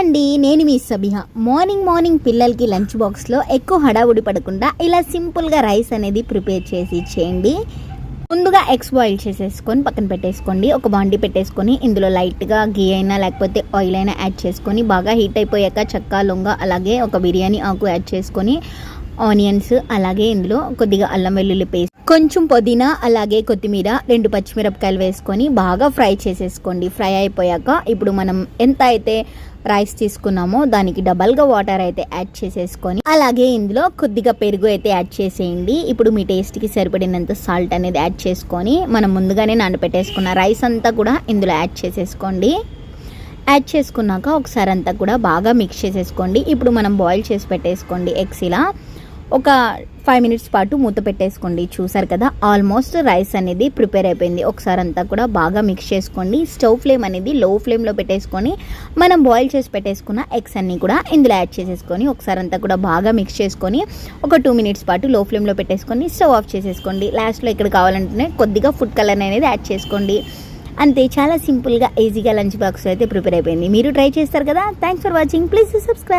అండి నేను మీ సబిహ. మార్నింగ్ మార్నింగ్ పిల్లలకి లంచ్ బాక్స్లో ఎక్కువ హడావుడి పడకుండా ఇలా సింపుల్గా రైస్ అనేది ప్రిపేర్ చేసి ఇచ్చేయండి. ముందుగా ఎగ్స్ బాయిల్ చేసేసుకొని పక్కన పెట్టేసుకోండి. ఒక బాండి పెట్టేసుకొని ఇందులో లైట్గా గీ అయినా లేకపోతే ఆయిల్ అయినా యాడ్ చేసుకొని బాగా హీట్ అయిపోయాక చక్కా లొంగ అలాగే ఒక బిర్యానీ ఆకు యాడ్ చేసుకొని ఆనియన్స్ అలాగే ఇందులో కొద్దిగా అల్లం వెల్లుల్లి పేస్ట్. కొంచెం పుదీనా అలాగే కొత్తిమీర రెండు పచ్చిమిరపకాయలు వేసుకొని బాగా ఫ్రై చేసేసుకోండి. ఫ్రై అయిపోయాక ఇప్పుడు మనం ఎంత అయితే రైస్ తీసుకున్నామో దానికి డబల్గా వాటర్ అయితే యాడ్ చేసేసుకొని అలాగే ఇందులో కొద్దిగా పెరుగు అయితే యాడ్ చేసేయండి. ఇప్పుడు మీ టేస్ట్కి సరిపడినంత సాల్ట్ అనేది యాడ్ చేసుకొని మనం ముందుగానే నానబెట్టేసుకున్న రైస్ అంతా కూడా ఇందులో యాడ్ చేసేసుకోండి. యాడ్ చేసుకున్నాక ఒకసారి అంతా కూడా బాగా మిక్స్ చేసేసుకోండి. ఇప్పుడు మనం బాయిల్ చేసి పెట్టేసుకోండి ఎగ్స్ ఇలా. ఒక ఫైవ్ మినిట్స్ పాటు మూత పెట్టేసుకోండి. చూసారు కదా ఆల్మోస్ట్ రైస్ అనేది ప్రిపేర్ అయిపోయింది. ఒకసారి అంతా కూడా బాగా మిక్స్ చేసుకోండి. స్టవ్ ఫ్లేమ్ అనేది లో ఫ్లేమ్లో పెట్టేసుకొని మనం బాయిల్ చేసి పెట్టేసుకున్న ఎగ్స్ అన్నీ కూడా ఇందులో యాడ్ చేసేసుకొని ఒకసారి అంతా కూడా బాగా మిక్స్ చేసుకొని ఒక టూ మినిట్స్ పాటు లో ఫ్లేమ్లో పెట్టేసుకొని స్టవ్ ఆఫ్ చేసేసుకోండి. లాస్ట్లో ఇక్కడ కావాలంటే కొద్దిగా ఫుడ్ కలర్ అనేది యాడ్ చేసుకోండి. అంతే చాలా సింపుల్గా ఈజీగా లంచ్ బాక్స్ అయితే ప్రిపేర్ అయిపోయింది. మీరు ట్రై చేస్తారు కదా? Thanks for watching please subscribe